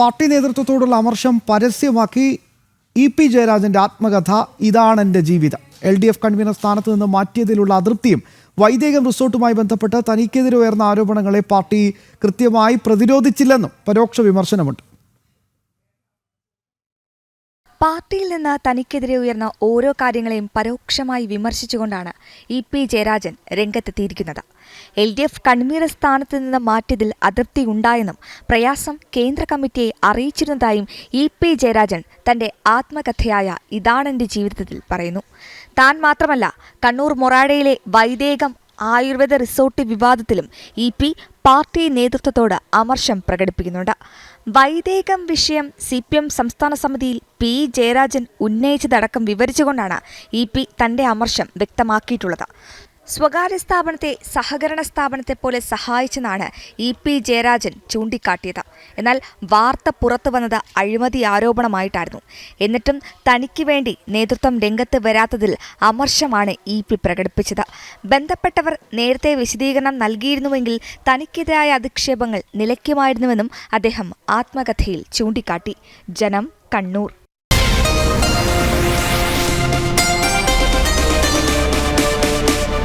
Party നേതൃത്വത്തോടുള്ള അമർഷം പരസ്യമാക്കി E P ജയരാജന്റെ ആത്മകഥ ഇതാണ് എന്റെ ജീവിതം. എൽ ഡി എഫ് കൺവീനർ സ്ഥാനത്ത് നിന്ന് മാറ്റിയതിലുള്ള അതൃപ്തിയും വൈദേകം റിസോർട്ടുമായി ബന്ധപ്പെട്ട് തനിക്കെതിരെ ഉയർന്ന ആരോപണങ്ങളെ പാർട്ടി കൃത്യമായി പ്രതിരോധിച്ചില്ലെന്നും പരോക്ഷ വിമർശനമുണ്ട്. പാർട്ടിയിൽ നിന്ന് തനിക്കെതിരെ ഉയർന്ന ഓരോ കാര്യങ്ങളെയും പരോക്ഷമായി വിമർശിച്ചുകൊണ്ടാണ് ഇ പി ജയരാജൻ രംഗത്തെത്തിയിരിക്കുന്നത്. എൽ ഡി എഫ് കൺവീനർ സ്ഥാനത്ത് നിന്ന് മാറ്റിയതിൽ അതൃപ്തി ഉണ്ടായെന്നും പ്രയാസം കേന്ദ്ര കമ്മിറ്റിയെ അറിയിച്ചിരുന്നതായും ഇ പി ജയരാജൻ തന്റെ ആത്മകഥയായ ഇതാണെന്റെ ജീവിതത്തിൽ പറയുന്നു. താൻ മാത്രമല്ല കണ്ണൂർ മൊറാഡയിലെ വൈദേകം ആയുർവേദ റിസോർട്ട് വിവാദത്തിലും ഇ പി പാർട്ടി നേതൃത്വത്തോട് അമർഷം പ്രകടിപ്പിക്കുന്നുണ്ട്. വൈദേകം വിഷയം സി പി എം സംസ്ഥാന സമിതിയിൽ പി ജയരാജൻ ഉന്നയിച്ചതടക്കം വിവരിച്ചുകൊണ്ടാണ് ഇ പി തന്റെ അമർഷം വ്യക്തമാക്കിയിട്ടുള്ളത്. സ്വകാര്യ സ്ഥാപനത്തെ സഹകരണ സ്ഥാപനത്തെ പോലെ സഹായിച്ചെന്നാണ് ഇ പി ജയരാജൻ ചൂണ്ടിക്കാട്ടിയത്. എന്നാൽ വാർത്ത പുറത്തു വന്നത് അഴിമതി ആരോപണമായിട്ടായിരുന്നു. എന്നിട്ടും തനിക്ക് വേണ്ടി നേതൃത്വം രംഗത്ത് വരാത്തതിൽ അമർഷമാണ് ഇ പി പ്രകടിപ്പിച്ചത്. ബന്ധപ്പെട്ടവർ നേരത്തെ വിശദീകരണം നൽകിയിരുന്നുവെങ്കിൽ തനിക്കെതിരായ അധിക്ഷേപങ്ങൾ നിലയ്ക്കുമായിരുന്നുവെന്നും അദ്ദേഹം ആത്മകഥയിൽ ചൂണ്ടിക്കാട്ടി. ജനം കണ്ണൂർ.